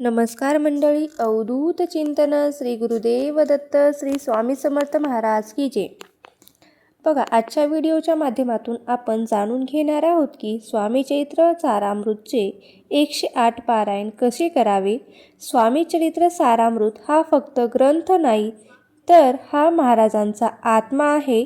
नमस्कार मंडळी अवधूत चिंतन श्री गुरुदेव दत्त श्री स्वामी समर्थ महाराज की जे बघा आजच्या व्हिडिओच्या माध्यमातून आपण जाणून घेणार आहोत की स्वामी चरित्र सारामृतचे एकशे आठ पारायण कसे करावे? स्वामी चरित्र सारामृत हा फक्त ग्रंथ नाही तर हा महाराजांचा आत्मा आहे.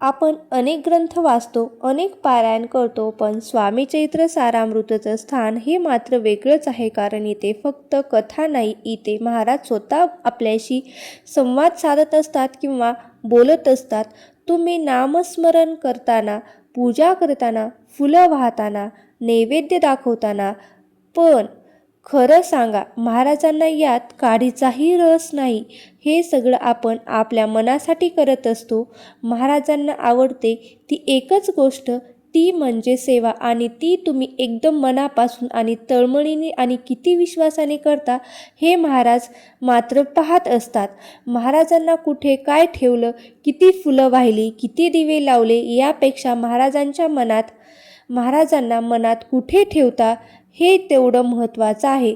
आपण अनेक ग्रंथ वाचतो अनेक पारायण करतो पण स्वामी चैत्र सारामृतचं स्थान हे मात्र वेगळंच आहे कारण इथे फक्त कथा नाही इथे महाराज स्वतः आपल्याशी संवाद साधत असतात किंवा बोलत असतात. तुम्ही नामस्मरण करताना पूजा करताना फुलं वाहताना नैवेद्य दाखवताना पण खरं सांगा महाराजांना यात काढीचाही रस नाही. हे सगळं आपण आपल्या मनासाठी करत असतो. महाराजांना आवडते ती एकच गोष्ट ती म्हणजे सेवा. आणि ती तुम्ही एकदम मनापासून आणि तळमळीने आणि किती विश्वासाने करता हे महाराज मात्र पाहत असतात. महाराजांना कुठे काय ठेवलं किती फुलं वाहिली किती दिवे लावले यापेक्षा महाराजांच्या मनात महाराजांना मनात कुठे ठेवता हे तेवढं महत्त्वाचं आहे.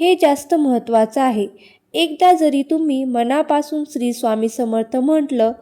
हे जास्त महत्त्वाचं आहे. एकदा जरी तुम्ही मनापासून श्री स्वामी समर्थ म्हटलं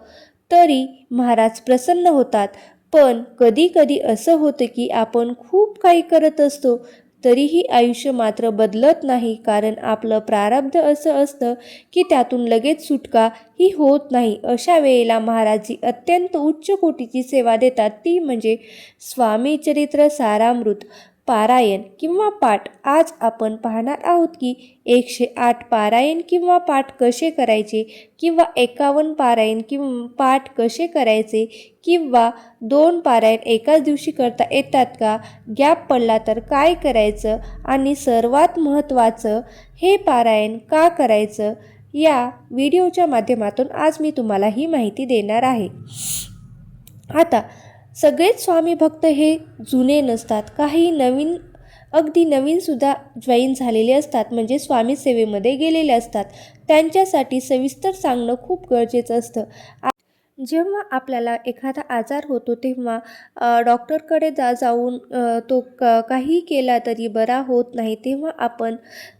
तरी महाराज प्रसन्न होतात. पण कधी कधी असं होतं की आपण खूप काही करत असतो तरीही आयुष्य मात्र बदलत नाही. कारण आपलं प्रारब्ध असं असतं की त्यातून लगेच सुटका ही होत नाही. अशा वेळेला महाराजी अत्यंत उच्च कोटीची सेवा देतात. ती म्हणजे स्वामी चरित्र सारामृत. पारायण किंवा पाठ. आज आपण पाहणार आहोत की एकशे आठ पारायण किंवा पाठ कसे करायचे किंवा एकावन्न पारायण किंवा पाठ कसे करायचे किंवा दोन पारायण एकाच दिवशी करता येतात का? गॅप पडला तर काय करायचं? आणि सर्वात महत्त्वाचं हे पारायण का करायचं? या व्हिडिओच्या माध्यमातून आज मी तुम्हाला ही माहिती देणार आहे. आता सगळेच स्वामी भक्त हे जुने नसतात. काही नवीन अगदी नवीनसुद्धा जॉईन झालेले असतात. म्हणजे स्वामी सेवेमध्ये गेलेले असतात. त्यांच्यासाठी सविस्तर सांगणं खूप गरजेचं असतं. जेव्हा आपल्याला एखादा आजार होतो तेव्हा डॉक्टरकडे जा जाऊन तो क काही केला तरी बरा होत नाही तेव्हा आपण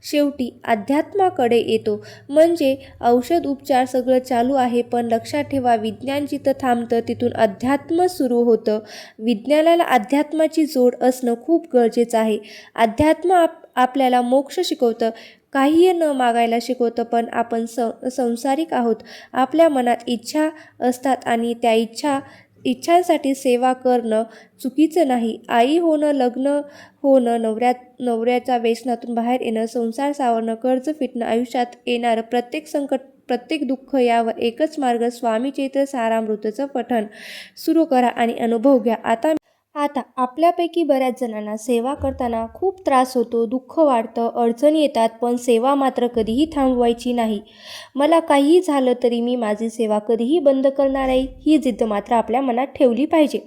शेवटी अध्यात्माकडे येतो. म्हणजे औषध उपचार सगळं चालू आहे पण लक्षात ठेवा विज्ञान जिथं थांबतं तिथून अध्यात्म सुरू होतं. विज्ञानाला अध्यात्माची जोड असणं खूप गरजेचं आहे. अध्यात्म आप आपल्याला मोक्ष शिकवतं. काहीही न मागायला शिकवतं पण आपण स संसारिक आहोत. आपल्या मनात इच्छा असतात आणि त्या इच्छा इच्छांसाठी सेवा करणं चुकीचं नाही. आई होणं लग्न होणं नवऱ्यात नवऱ्याच्या व्यसनातून बाहेर येणं संसार सावरणं कर्ज फिटणं आयुष्यात येणारं प्रत्येक संकट प्रत्येक दुःख यावर एकच मार्ग स्वामी चैत्र सारामृतचं पठण. सुरू करा आणि अनुभव घ्या. आता आता आपल्यापैकी बऱ्याच जणांना सेवा करताना खूप त्रास होतो दुःख वाढतं अडचणी येतात पण सेवा मात्र कधीही थांबवायची नाही. मला काहीही झालं तरी मी माझी सेवा कधीही बंद करणार आहे ही जिद्द मात्र आपल्या मनात ठेवली पाहिजे.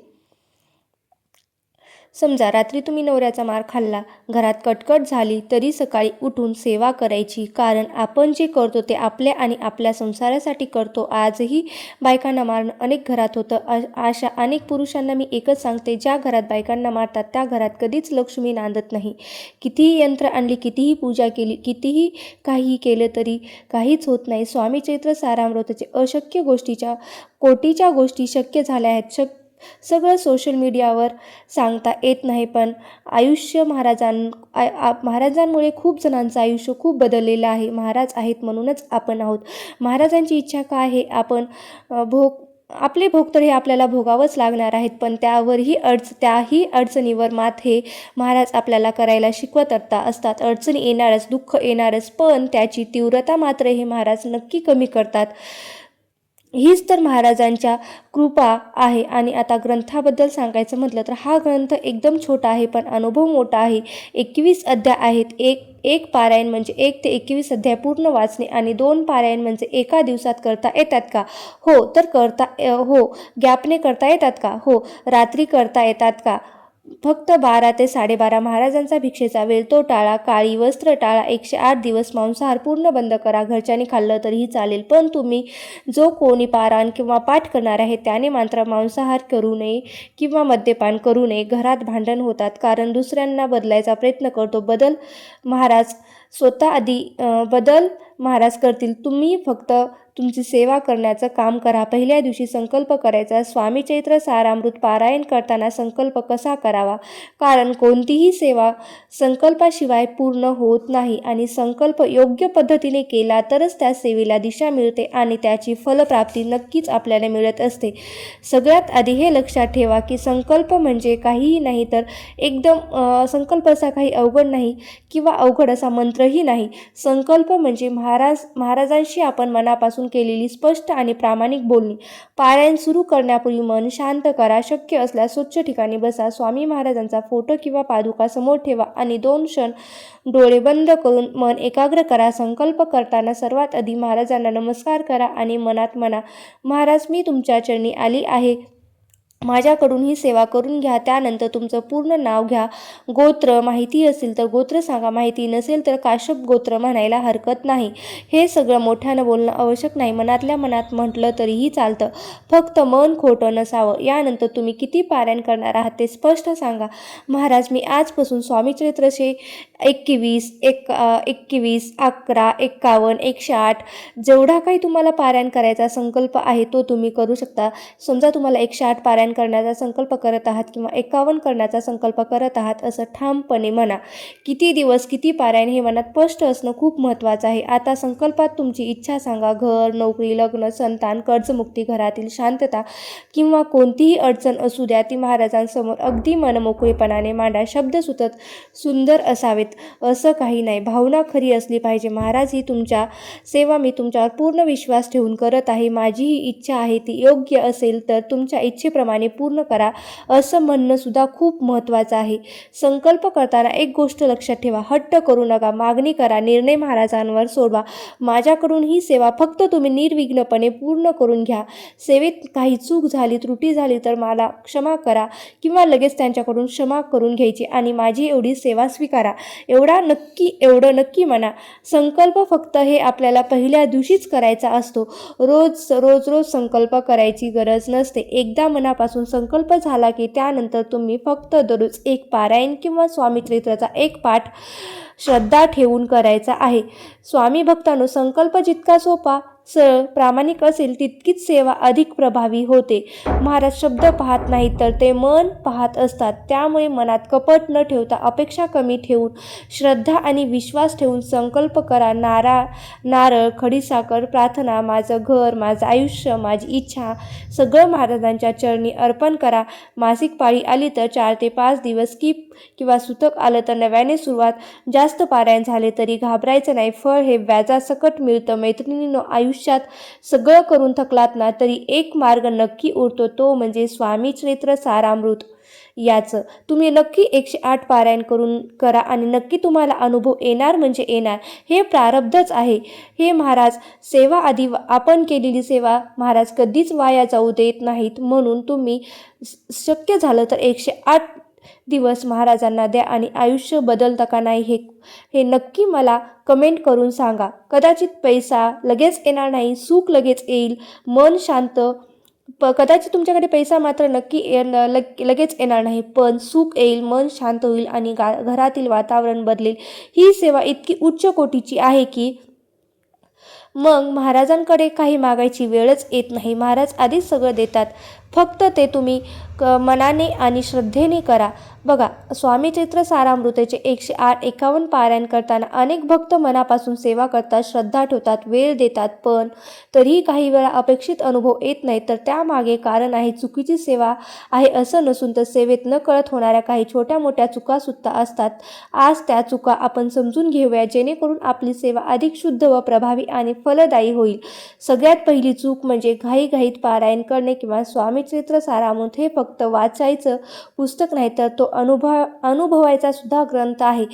समजा रात्री तुम्ही नवऱ्याचा मार खाल्ला घरात कटकट झाली तरी सकाळी उठून सेवा करायची. कारण आपण जे करतो ते आपल्या आणि आपल्या संसारासाठी करतो. आजही बायकांना मारणं अनेक घरात होतं. अशा अनेक पुरुषांना मी एकच सांगते ज्या घरात बायकांना मारतात त्या घरात कधीच लक्ष्मी नांदत नाही. कितीही यंत्र आणली कितीही पूजा केली कितीही काही केलं तरी काहीच होत नाही. स्वामी चैत्र सारामृताचे अशक्य गोष्टीच्या कोटीच्या गोष्टी शक्य झाल्या आहेत. शक्य सगळं सोशल मीडियावर सांगता येत नाही पण आयुष्य महाराजां महाराजांमुळे खूप जणांचं आयुष्य खूप बदललेलं आहे महाराज आहेत म्हणूनच आपण आहोत. महाराजांची इच्छा काय आहे? आपण भोग आपले भोग तर हे आपल्याला भोगावंच लागणार आहेत पण त्यावरही अडच त्याही अडचणीवर मात हे महाराज आपल्याला करायला शिकवत असतात. अडचणी येणारच दुःख येणारच पण त्याची तीव्रता मात्र हे महाराज नक्की कमी करतात. हीच तर महाराजांच्या कृपा आहे. आणि आता ग्रंथाबद्दल सांगायचं म्हटलं तर हा ग्रंथ एकदम छोटा आहे पण अनुभव मोठा आहे. एकवीस अध्याय आहेत. एक एक पारायण म्हणजे एक ते एकवीस अध्याय पूर्ण वाचणे आणि दोन पारायण म्हणजे एका दिवसात करता येतात का? हो तर करता हो. गॅपने करता येतात का? हो. रात्री करता येतात का? फक्त बारा ते साडेबारा महाराजांचा भिक्षेचा वेळ तो टाळा काळी वस्त्र टाळा एकशे आठ दिवस मांसाहार पूर्ण बंद करा घरच्यांनी खाल्लं तरीही चालेल पण तुम्ही जो कोणी पारायण किंवा पाठ करणार आहे त्याने मात्र मांसाहार करू नये किंवा मद्यपान करू नये घरात भांडण होतात कारण दुसऱ्यांना बदलायचा प्रयत्न करतो बदल महाराज स्वतः आधी बदल महाराज करतील तुम्ही फक्त तुमची सेवा करण्याचं काम करा. पहिल्या दिवशी संकल्प करायचा. स्वामी चैत्र सारामृत पारायण करताना संकल्प कसा करावा? कारण कोणतीही सेवा संकल्पाशिवाय पूर्ण होत नाही आणि संकल्प योग्य पद्धतीने केला तरच त्या सेवेला दिशा मिळते आणि त्याची फलप्राप्ती नक्कीच आपल्याला मिळत असते. सगळ्यात आधी हे लक्षात ठेवा की संकल्प म्हणजे काहीही नाही तर एकदम संकल्प असा काही अवघड नाही किंवा अवघड असा मंत्रही नाही. संकल्प म्हणजे महाराज महाराजांशी आपण मनापासून केलेली स्पष्ट आणि प्रामाणिक बोलणी. पारायण सुरू करण्यापूर्वी मन शांत करा शक्य असल्यास स्वच्छ ठिकाणी बसा. स्वामी महाराजांचा फोटो किंवा पादुका समोर ठेवा आणि दोन क्षण डोळे बंद करून मन एकाग्र करा. संकल्प करताना सर्वात आधी महाराजांना नमस्कार करा आणि मनात म्हणा महाराज मी तुमच्या चरणी आली आहे. माझ्याकडून ही सेवा करून घ्या त्यानंतर तुमचं पूर्ण नाव घ्या. गोत्र माहिती असेल तर गोत्र सांगा माहिती नसेल तर काश्यप गोत्र म्हणायला हरकत नाही. हे सगळं मोठ्यानं बोलणं आवश्यक नाही. मनातल्या मनात म्हटलं तरीही चालतं. फक्त मन खोटं नसावं. यानंतर तुम्ही किती पारायण करणार आहात ते स्पष्ट सांगा. महाराज मी आजपासून स्वामी चरित्रशे एकवीस एक एकवीस अकरा एक्कावन्न एकशे आठ जेवढा काही तुम्हाला पारायण करायचा संकल्प आहे तो तुम्ही करू शकता. समजा तुम्हाला एकशे आठ पारायण करण्याचा संकल्प करत आहात किंवा एकावन्न करण्याचा संकल्प करत आहात असं ठामपणे म्हणा. किती दिवस किती पारायण हे मनात स्पष्ट असणं खूप महत्त्वाचं आहे. आता संकल्पात तुमची इच्छा सांगा. घर नोकरी लग्न संतान कर्जमुक्ती घरातील शांतता किंवा कोणतीही अडचण असू द्या ती महाराजांसमोर अगदी मनमोकळेपणाने मांडा. शब्द सुतत सुंदर असावेत असं काही नाही. भावना खरी असली पाहिजे. महाराज ही तुमच्या सेवा मी तुमच्यावर पूर्ण विश्वास ठेवून करत आहे. माझी ही इच्छा आहे ती योग्य असेल तर तुमच्या इच्छेप्रमाणे पूर्ण करा असं म्हणणं सुद्धा खूप महत्त्वाचं आहे. संकल्प करताना एक गोष्ट लक्षात ठेवा हट्ट करू नका मागणी करा निर्णय महाराजांवर सोडवा. माझ्याकडून ही सेवा फक्त तुम्ही निर्विघ्नपणे पूर्ण करून घ्या. सेवेत काही चूक झाली त्रुटी झाली तर मला क्षमा करा किंवा लगेच त्यांच्याकडून क्षमा करून घ्यायची आणि माझी एवढी सेवा स्वीकारा. एवढा नक्की एवढं नक्की म्हणा. संकल्प फक्त हे आपल्याला पहिल्या दिवशीच करायचा असतो. रोज रोज रोज संकल्प करायची गरज नसते. एकदा मनापासून संकल्प झाला की त्यानंतर तुम्ही फक्त दररोज एक पारायण किंवा स्वामी चरित्राचा एक पाठ श्रद्धा ठेवून करायचा आहे. स्वामी भक्तांनो संकल्प जितका सोपा सरळ प्रामाणिक असेल तितकीच सेवा अधिक प्रभावी होते. महाराज शब्द पाहत नाहीत तर ते मन पाहत असतात. त्यामुळे मनात कपट न ठेवता अपेक्षा कमी ठेवून श्रद्धा आणि विश्वास ठेवून संकल्प करा. नारा नारळ खडीसाखर प्रार्थना माझं घर माझं आयुष्य माझी इच्छा सगळं महाराजांच्या चरणी अर्पण करा. मासिक पाळी आली तर चार ते पाच दिवस स्किप किंवा सुतक आलं तर नव्याने सुरुवात. जास्त पारायण झाले तरी घाबरायचं नाही. फळ हे व्याजासकट मिळतं. मैत्रिणीनं आयुष्यात सगळं करून थकलात ना तरी एक मार्ग नक्की उरतो तो म्हणजे स्वामी चरित्र सारामृत. याचं तुम्ही नक्की एकशे आठ पारायण करून करा आणि नक्की तुम्हाला अनुभव येणार म्हणजे येणार. हे प्रारब्धच आहे. हे महाराज सेवा आधी आपण केलेली सेवा महाराज कधीच वाया जाऊ देत नाहीत म्हणून तुम्ही शक्य झालं तर एकशे आठ दिवस महाराजांना द्या आणि आयुष्य बदलतं का नाही हे हे नक्की मला कमेंट करून सांगा. कदाचित पैसा लगेच येणार नाही सुख लगेच येईल मन शांत. प कदाचित तुमच्याकडे पैसा मात्र नक्की ये लग लगेच येणार नाही पण सुख येईल मन शांत होईल आणि गा घरातील वातावरण बदलेल. ही सेवा इतकी उच्च कोटीची आहे की मग महाराजांकडे काही मागायची वेळच येत नाही. महाराज आधीच सगळं देतात. फक्त ते तुम्ही क मनाने आणि श्रद्धेने करा. बघा स्वामी चैत्र सारामृतेचे एकशे आठ एकावन्न पारायण करताना अनेक भक्त मनापासून सेवा करतात श्रद्धा ठेवतात वेळ देतात. पण तरीही काही वेळा अपेक्षित अनुभव येत नाही. तर त्यामागे कारण आहे चुकीची सेवा आहे असं नसून तर सेवेत न कळत होणाऱ्या काही छोट्या मोठ्या चुकासुद्धा असतात. आज त्या चुका आपण समजून घेऊया. जेणेकरून आपली सेवा अधिक शुद्ध व प्रभावी आणि फलदायी होईल. सगळ्यात पहिली चूक म्हणजे घाईघाईत पारायण करणे किंवा स्वामीचरित्र चरित्र हे फक्त वाचायचं पुस्तक नाही तर तो अनुभव अनुभवायचा सुद्धा ग्रंथ आहे.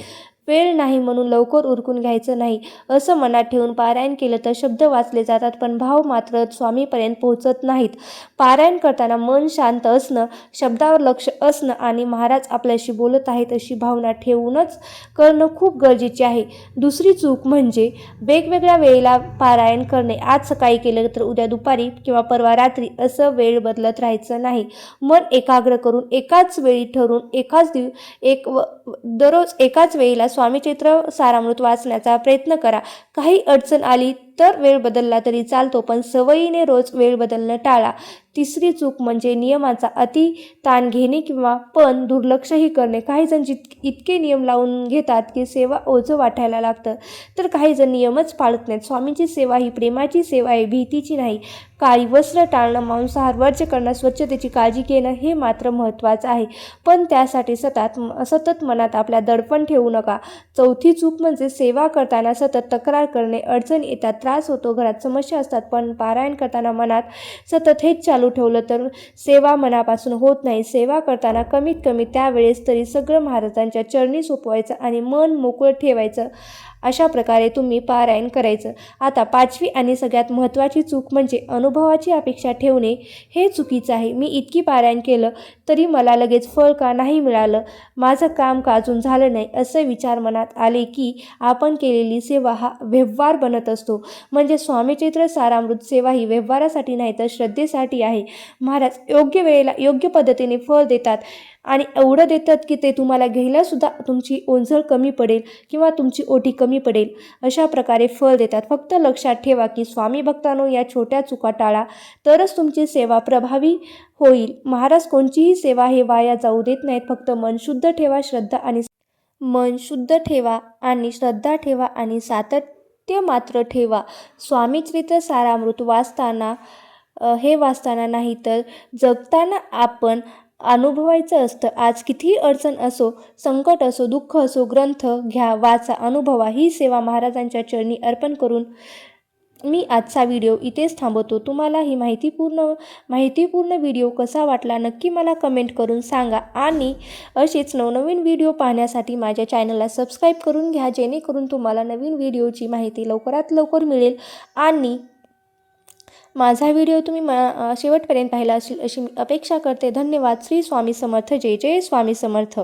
वेळ नाही म्हणून लवकर उरकून घ्यायचं नाही. असं मनात ठेवून पारायण केलं तर शब्द वाचले जातात पण भाव मात्र स्वामीपर्यंत पोहोचत नाहीत. पारायण करताना मन शांत असणं शब्दावर लक्ष असणं आणि महाराज आपल्याशी बोलत आहेत अशी भावना ठेवूनच करणं खूप गरजेचे आहे. दुसरी चूक म्हणजे वेगवेगळ्या वेळेला पारायण करणे. आज सकाळी केलं तर उद्या दुपारी किंवा परवा रात्री असं वेळ बदलत राहायचं नाही. मन एकाग्र करून एकाच वेळी ठरून एकाच दिव एक व दररोज एकाच वेळेला स्वामीचित्र सारामृत वाचण्याचा प्रयत्न करा. काही अडचण आली तर वेळ बदलला तरी चालतो पण सवयीने रोज वेळ बदलणं टाळा. तिसरी चूक म्हणजे नियमाचा अति ताण घेणे किंवा पण दुर्लक्षही करणे. काही जण जित इतके नियम लावून घेतात की सेवा ओझं वाटायला लागतं. तर काही जण नियमच पाळत नाहीत. स्वामींची सेवा ही प्रेमाची सेवा आहे भीतीची नाही. काळी वस्त्र टाळणं मांसाहार वर्ज्य करणं स्वच्छतेची काळजी घेणं हे मात्र महत्त्वाचं आहे. पण त्यासाठी सतत सतत मनात आपल्या दडपण ठेवू नका. चौथी चूक म्हणजे सेवा करताना सतत तक्रार करणे. अडचण येतात त्रास होतो घरात समस्या असतात पण पारायण करताना मनात सतत हेच चालू ठेवलं तर सेवा मनापासून होत नाही. सेवा करताना कमीत कमी त्यावेळेस तरी सगळं महाराजांच्या चरणी सोपवायचं आणि मन मोकळं ठेवायचं. अशा प्रकारे तुम्ही पारायण करायचं. आता पाचवी आणि सगळ्यात महत्त्वाची चूक म्हणजे अनुभवाची अपेक्षा ठेवणे हे चुकीचं आहे. मी इतकी पारायण केलं तरी मला लगेच फळ का नाही मिळालं? माझं काम का अजून झालं नाही? असे विचार मनात आले की आपण केलेली सेवा हा व्यवहार बनत असतो. म्हणजे स्वामीचैत्र सारामृत सेवा ही व्यवहारासाठी नाही तर श्रद्धेसाठी आहे. महाराज योग्य वेळेला योग्य पद्धतीने फळ देतात. आणि एवढं देतात की ते तुम्हाला घ्यायलासुद्धा तुमची ओंजळ कमी पडेल किंवा तुमची ओटी कमी पडेल. अशा प्रकारे फळ देतात. फक्त लक्षात ठेवा की स्वामी भक्तांनो या छोट्या चुका टाळा. तरच तुमची सेवा प्रभावी होईल. महाराज कोणतीही सेवा हे वाया जाऊ देत नाहीत. फक्त मन शुद्ध ठेवा श्रद्धा आणि मन शुद्ध ठेवा आणि श्रद्धा ठेवा आणि सातत्य मात्र ठेवा. स्वामीचरित्र सारामृत वाचताना हे वाचताना नाही तर जगताना आपण अनुभवायचं असतं. आज कितीही अडचण असो संकट असो दुःख असो ग्रंथ घ्या वाचा अनुभवा ही सेवा महाराजांच्या चरणी अर्पण करून मी आजचा व्हिडिओ इथेच थांबवतो. तुम्हाला ही माहितीपूर्ण माहितीपूर्ण व्हिडिओ कसा वाटला नक्की मला कमेंट करून सांगा आणि असेच नवनवीन व्हिडिओ पाहण्यासाठी माझ्या चॅनलला सबस्क्राईब करून घ्या जेणेकरून तुम्हाला नवीन व्हिडिओची माहिती लवकरात लवकर मिळेल आणि माझा व्हिडिओ तुम्ही मा शेवटपर्यंत पाहिला असेल अशी मी अपेक्षा करते. धन्यवाद. श्री स्वामी समर्थ. जय जय स्वामी समर्थ.